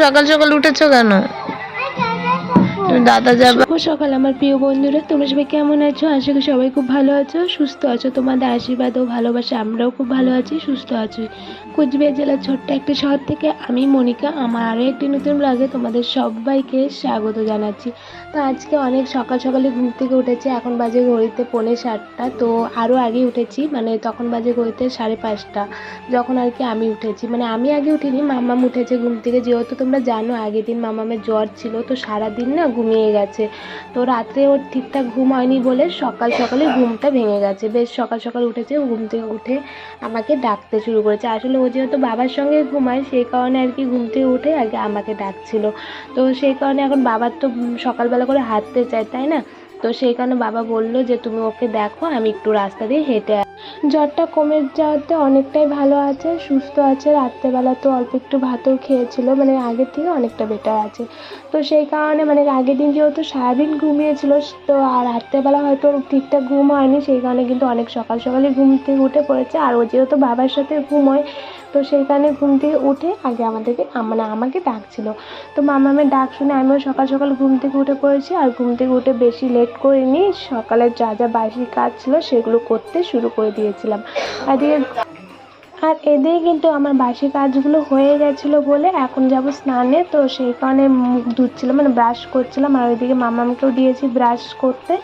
সকাল সকাল উঠেছো কেন? দাদা যাবে। সকাল আমার প্রিয় বন্ধুরা, তোমরা সবাই কেমন আছো? আশা করি সবাই খুব ভালো আছো, সুস্থ আছো। তোমাদের আশীর্বাদ ও ভালোবাসা, আমরাও খুব ভালো আছি, সুস্থ আছি। কুচবিহার জেলার ছোট্ট একটা শহর থেকে আমি মনিকা, আমার আরও একটি নতুন ব্লগে তোমাদের সবাইকে স্বাগত জানাচ্ছি। তো আজকে অনেক সকাল সকালে ঘুম থেকে উঠেছে, এখন বাজে ঘড়িতে পৌনে সাতটা। তো আরও আগে উঠেছি মানে তখন বাজে ঘড়িতে সাড়ে পাঁচটা, যখন আর কি আমি উঠেছি। মানে আমি আগে উঠিনি মাম্মাম উঠেছে ঘুম থেকে। যেহেতু তোমরা জানো, আগের দিন মামামের জ্বর ছিল, তো সারাদিন না ঘুমিয়ে গেছে। তো রাতে ওর ঠিকঠাক ঘুম হয়নি বলে সকাল সকালে ঘুমটা ভেঙে গেছে। বেশ সকাল সকাল উঠেছে ঘুম থেকে উঠে আমাকে ডাকতে শুরু করেছে। আসলে ও যেহেতু বাবার সঙ্গে ঘুমায়, সেই কারণে আর কি ঘুম থেকে উঠে আগে আমাকে ডাকছিল। তো সেই কারণে এখন বাবার তো সকালবেলা করে হাঁটতে চায়, তাই না? তো সেই কারণে বাবা বলল যে, তুমি ওকে দেখো, আমি একটু রাস্তা দিয়ে হেঁটে জ্বরটা কমে যাওয়াতে অনেকটাই ভালো আছে, সুস্থ আছে। রাত্রেবেলা তো অল্প একটু ভাতও খেয়েছিল মানে আগের থেকে অনেকটা বেটার আছে। তো সেই কারণে মানে আগের দিন যেহেতু সারাদিন ঘুমিয়েছিল, তো আর রাত্রেবেলা হয়তো ওর ঠিকঠাক ঘুম হয়নি, সেই কারণে কিন্তু অনেক সকাল সকালে ঘুম থেকে উঠে পড়েছে। আর ও যেহেতু বাবার সাথে ঘুমোয়, তো সেই কারণে ঘুম থেকে উঠে আগে আমাদেরকে মানে আমাকে ডাকছিল। তো মামামের ডাক শুনে আমিও সকাল সকাল ঘুম থেকে উঠে পড়েছি, আর ঘুম থেকে উঠে বেশি লেট করিনি সকালে যা যা বাড়ির কাজ ছিল সেগুলো করতে শুরু করে দিয়েছিলাম। আর আর এদিকে কিন্তু আমার বাসি কাজগুলো হয়ে গেছিল বলে এখন যাব স্নানে। তো সেই কারণে মুখ ধুচ্ছিলাম মানে ব্রাশ করছিলাম। আর ওইদিকে মামামকেও দিয়েছি ব্রাশ করতে।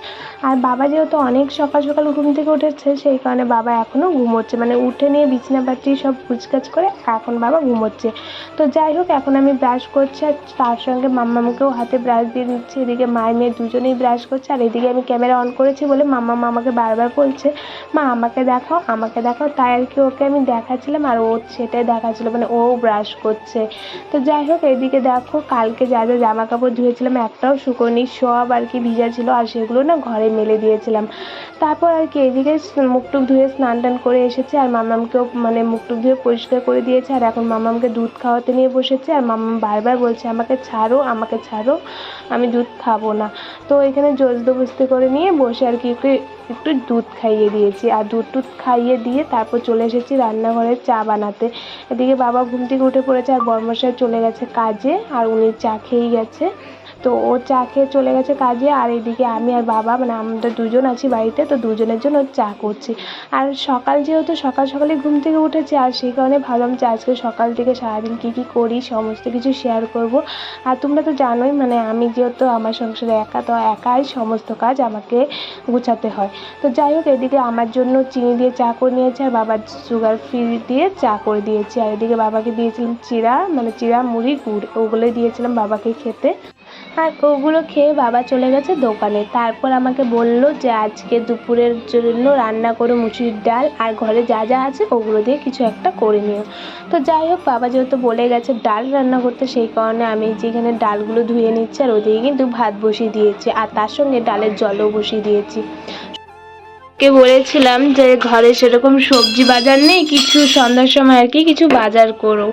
আর বাবা যেহেতু অনেক সকাল সকাল ঘুম থেকে উঠেছে, সেই কারণে বাবা এখনও ঘুমোচ্ছে। মানে উঠে নিয়ে বিছানাপাতি সব গুছগাছ করে এখন বাবা ঘুমোচ্ছে। তো যাই হোক, এখন আমি ব্রাশ করছি আর তার সঙ্গে মাম্মামকেও হাতে ব্রাশ দিয়ে দিচ্ছি। এদিকে মায়ের মেয়ে দুজনেই ব্রাশ করছে। আর এদিকে আমি ক্যামেরা অন করেছি বলে মাম্মা আমাকে বারবার বলছে, মা, আমাকে দেখাও আমাকে দেখাও। তাই আর কি ওকে আমি দেখাচ্ছিলাম আর ও সেটাই দেখাচ্ছিল মানে ও ব্রাশ করছে। তো যাই হোক, এদিকে দেখো, কালকে যা যা জামা কাপড় ধুয়েছিলাম, একটাও শুকোনি সব আর কি ভিজা ছিল, আর সেগুলো না ঘরে মেলে দিয়েছিলাম। তারপর আর কি এদিকে স- মুখ টুক ধুয়ে স্নান টান করে এসেছে, আর মামামকেও মানে মুখ টুক ধুয়ে পরিষ্কার করে দিয়েছে, আর এখন মামামকে দুধ খাওয়াতে নিয়ে বসেছে, আর মামাম বারবার বলছে, আমাকে ছাড়ো আমাকে ছাড়ো, আমি দুধ খাব না। তো এখানে জোরজবস্তি করে নিয়ে বসে আর কি একটু দুধ খাইয়ে দিয়েছি, আর দুধ টুধ খাইয়ে দিয়ে তারপর চলে এসেছি রান্নাঘরে চা বানাতে। এদিকে বাবা ঘুম থেকে উঠে পড়েছে আর বর্মশাই চলে গেছে কাজে, আর উনি চা খেয়েই গেছে। তো ও চা খেয়ে চলে গেছে কাজে, আর এদিকে আমি আর বাবা মানে আমরা দুজন আছি বাড়িতে, তো দুজনের জন্য চা করছি। আর সকাল যেহেতু সকাল সকালে ঘুম থেকে উঠেছি, আর সেই কারণে ভাবলাম যে আজকে সকাল থেকে সারাদিন কী কী করি, সমস্ত কিছু শেয়ার করব। আর তোমরা তো জানোই মানে আমি যেহেতু আমার সংসারে একা, তো একাই সমস্ত কাজ আমাকে গুছাতে হয়। তো যাই হোক, এদিকে আমার জন্য চিনি দিয়ে চা করে নিয়েছে, আর বাবার সুগার ফ্রি দিয়ে চা করে দিয়েছি। আর এদিকে বাবাকে দিয়েছিলাম চিড়া মানে চিড়া মুড়ি, গুড়, ওগুলোই দিয়েছিলাম বাবাকে খেতে। আর ওগুলো খেয়ে বাবা চলে গেছে দোকানে। তারপর আমাকে বলল যে, আজকে দুপুরের জন্য রান্না করো মুচির ডাল আর ঘরে যা যা আছে ওগুলো দিয়ে কিছু একটা করে নিও। তো যাই হোক, বাবা যেহেতু বলে গেছে ডাল রান্না করতে, সেই কারণে আমি যেখানে ডালগুলো ধুয়ে নিচ্ছি আর ওদিকে কিন্তু ভাত বসিয়ে দিয়েছি। আর তার সঙ্গে ডালের জলও বসিয়ে দিয়েছি। কে বলেছিলাম যে ঘরে সেরকম সবজি বাজার নেই, কিছু সন্ধ্যার সময় আর কি কিছু বাজার করো।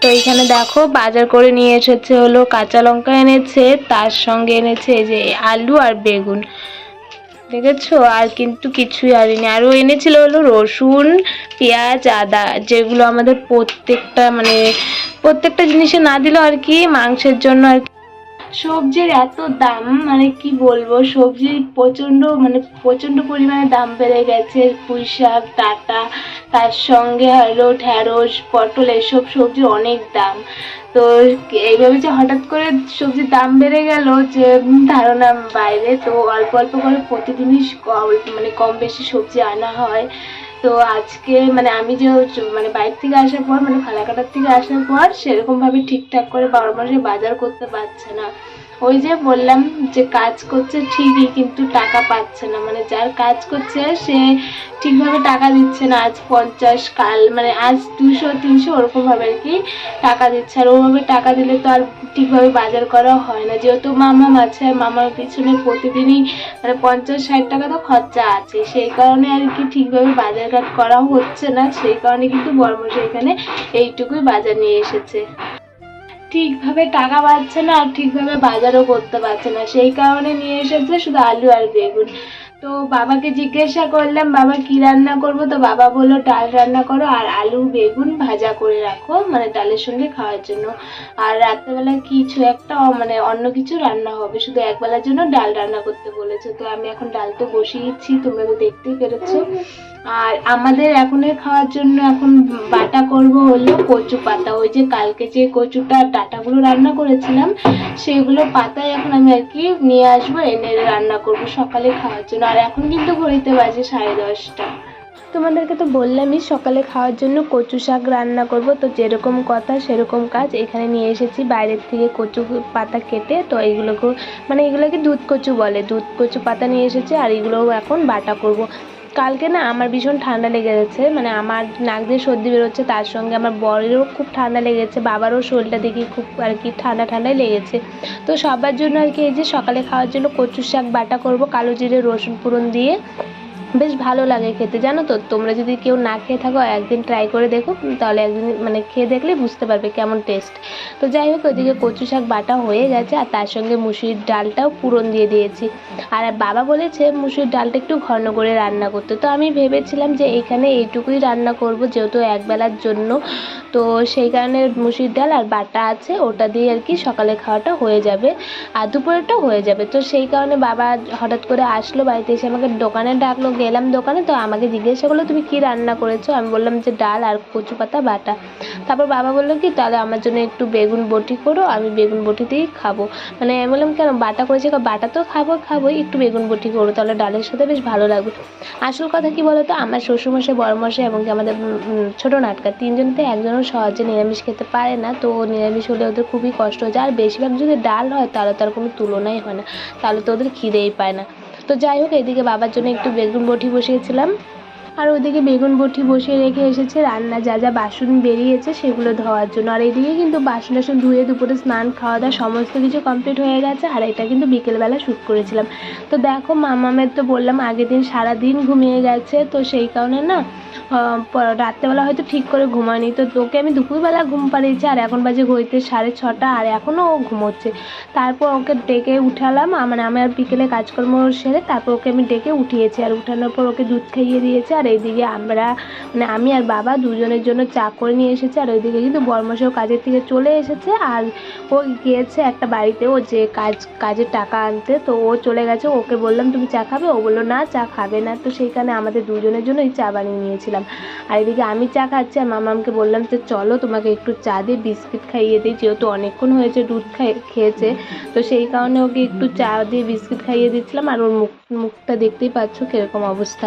তো এখানে দেখো বাজার করে নিয়ে এসেছে হলো কাঁচা লঙ্কা এনেছে, তার সঙ্গে এনেছে এই যে আলু আর বেগুন। দেখেছ? আর কিন্তু কিছুই আনিনি আরও এনেছিল হলো রসুন, পেঁয়াজ, আদা, যেগুলো আমাদের প্রত্যেকটা মানে প্রত্যেকটা জিনিসে না দিলেও আর কি মাংসের জন্য আর কি সবজির এত দাম মানে কি বলব, সবজির প্রচণ্ড মানে প্রচণ্ড পরিমাণে দাম বেড়ে গেছে পুঁই শাক ডাঁটা, তার সঙ্গে হলো ঢ্যাঁড়স পটল, এসব সবজির অনেক দাম। তো এইভাবে যে হঠাৎ করে সবজির দাম বেড়ে গেল যে ধারণা বাইরে, তো অল্প অল্প করে প্রতিদিনই মানে কম বেশি সবজি আনা হয়। তো আজকে মানে আমি যে মানে বাইক থেকে আসার পর মানে ফালাকাটার থেকে আসার পর, সেরকমভাবে ঠিকঠাক করে বারো মাসে বাজার করতে পারছে না। ওই যে বললাম যে কাজ করছে ঠিকই, কিন্তু টাকা পাচ্ছে না। মানে যার কাজ করছে সে ঠিকভাবে টাকা দিচ্ছে না। আজ পঞ্চাশ, কাল মানে আজ দুশো, তিনশো ওরকমভাবে আর কি টাকা দিচ্ছে। আর ওভাবে টাকা দিলে তো আর ঠিকভাবে বাজার করা হয় না। যেহেতু মামা আছে, মামার পিছনে প্রতিদিনই মানে পঞ্চাশ, ষাট টাকা তো খরচা আছে সেই কারণে আর কি ঠিকভাবে বাজারঘাট করাও হচ্ছে না। সেই কারণে কিন্তু বর্মশাই এখানে এইটুকুই বাজার নিয়ে এসেছে। ঠিকভাবে টাকা পাচ্ছে না, আর ঠিকভাবে বাজারও করতে পারছে না। সেই কারণে নিয়ে এসেছে শুধু আলু আর বেগুন। তো বাবাকে জিজ্ঞাসা করলাম, বাবা, কি রান্না করব? তো বাবা বলল, ডাল রান্না করো আর আলু, বেগুন ভাজা করে রাখো মানে ডালের সঙ্গে খাওয়ার জন্য। আর রাত্রেবেলা কিছু একটা মানে অন্য কিছু রান্না হবে। শুধু একবেলার জন্য ডাল রান্না করতে বলেছে। তো আমি এখন ডাল তো বসিয়েছি তোমরা তো দেখতেই পেরেছ। আর আমাদের এখনের খাওয়ার জন্য এখন বাটা করব হলো কচু পাতা। ওই যে কালকে যে কচুটা, ডাটাগুলো রান্না করেছিলাম সেগুলো পাতায় এখন আমি আর কি নিয়ে আসব, এনে রান্না করব সকালে খাওয়ার জন্য। আর এখন কিন্তু ঘড়িতে বাজে সাড়ে দশটা। তোমাদেরকে তো বললামই সকালে খাওয়ার জন্য কচু শাক রান্না করব। তো যেরকম কথা সেরকম কাজ। এখানে নিয়ে এসেছি বাইরের থেকে কচু পাতা কেটে। তো এইগুলোকে মানে এগুলোকে দুধ কচু বলে। দুধ কচু পাতা নিয়ে এসেছি আর এগুলোও এখন বাটা করব। কালকে না আমার ভীষণ ঠান্ডা লেগে গেছে মানে আমার নাক দিয়ে সর্দি বেরোচ্ছে, তার সঙ্গে আমার বরেরও খুব ঠান্ডা লেগেছে, বাবারও শরীরটা দেখি খুব আর কি ঠান্ডা ঠান্ডাই লেগেছে। তো সবার জন্য আর কি এই যে সকালে খাওয়ার জন্য কচু শাক বাটা করব, কালো জিরে, রসুন ফোড়ন দিয়ে। বেশ ভালো লাগে খেতে, জানো তো? তোমরা যদি কেউ না খেয়ে থাকো, একদিন ট্রাই করে দেখো তাহলে একদিন মানে খেয়ে দেখলে বুঝতে পারবে কেমন টেস্ট তো যাই হোক, ওইদিকে কচু শাক বাটা হয়ে গেছে, আর তার সঙ্গে মুসুরির ডালটাও পুরন দিয়ে দিয়েছি। আর বাবা বলেছে মুসুরির ডালটা একটু ঘন করে রান্না করতে। তো আমি ভেবেছিলাম যে এখানে এইটুকুই রান্না করব, যেহেতু একবেলার জন্য। তো সেই কারণে মুসুরির ডাল আর বাটা আছে, ওটা দিয়ে আর কি সকালে খাওয়াটা হয়ে যাবে, আর দুপুরেরটাও হয়ে যাবে। তো সেই কারণে বাবা হঠাৎ করে আসলো, বাড়িতে এসে আমাকে দোকানে ডাকলো গেলাম দোকানে, তো আমাকে জিজ্ঞাসা করল, তুমি কী রান্না করেছ? আমি বললাম যে ডাল আর কচু পাতা বাটা। তারপর বাবা বলল কি, তাহলে আমার জন্য একটু বেগুন বটি করো, আমি বেগুন বটি দিয়েই খাব। মানে আমি বললাম, কেন, বাটা করেছি বাটা তো খাব, খাবোই, একটু বেগুন বটি করো, তাহলে ডালের সাথে বেশ ভালো লাগবে। আসল কথা কি বলতো, আমার শ্বশুরমশাই, বড়মশাই এবং কি আমাদের ছোটো নাটকা তিনজনতে একজনও সহজে নিরামিষ খেতে পারে না, তো নিরামিষ হলে ওদের খুবই কষ্ট হয়ে যায়। আর বেশিরভাগ যদি ডাল হয়, তাহলে তার কোনো তুলনাই হয় না, তাহলে তো ওদের খিদেই পায় না। তো যাই হোক এদিকে বাবার জন্য একটু বেগুন বটি বসিয়েছিলাম। আর ওদিকে বেগুন বটি বসিয়ে রেখে এসেছে। রান্না যা যা বাসন বেরিয়েছে সেগুলো ধোয়ার জন্য। আর এদিকে কিন্তু বাসন টাসন ধুয়ে দুপুরে স্নান খাওয়া দাওয়া সমস্ত কিছু কমপ্লিট হয়ে গেছে। আর এটা কিন্তু বিকেলবেলা শ্যুট করেছিলাম। তো দেখো, মামামের তো বললাম আগের দিন সারা দিন ঘুমিয়ে গেছে। তো সেই কারণে না রাত্রেবেলা হয়তো ঠিক করে ঘুমায়নি। তো তোকে আমি দুপুরবেলা ঘুম পাড়িয়েছি। আর এখন বাজে ঘড়িতে সাড়ে ছটা। আর এখনও ও ঘুমোচ্ছে। তারপর ওকে ডেকে উঠালাম। মানে আমি আর বিকেলে কাজকর্ম সেরে তারপর ওকে আমি ডেকে উঠিয়েছি। আর উঠানোর পর ওকে দুধ খাইয়ে দিয়েছি। আর এইদিকে আমরা মানে আমি আর বাবা দুজনের জন্য চা করে নিয়ে এসেছি, আর ওইদিকে কিন্তু বর্মশাও কাজের থেকে চলে এসেছে, আর ও গিয়েছে একটা বাড়িতে, ও যে কাজ, কাজের টাকা আনতে, তো ও চলে গেছে, ওকে বললাম, তুমি চা খাবে? ও বলল, না, চা খাবে না। তো সেইখানে আমাদের দুজনের জন্য এই চা বানিয়ে নিয়েছিলাম। আর এদিকে আমি চা খাচ্ছি, আর মামামকে বললাম যে, চলো, তোমাকে একটু চা দিয়ে বিস্কিট খাইয়ে দিই, যেহেতু অনেকক্ষণ হয়েছে দুধ খাই, খেয়েছে। তো সেই কারণে ওকে একটু চা দিয়ে বিস্কিট খাইয়ে দিচ্ছিলাম, আর ওর মুখ, মুখটা দেখতেই পাচ্ছ কীরকম অবস্থা।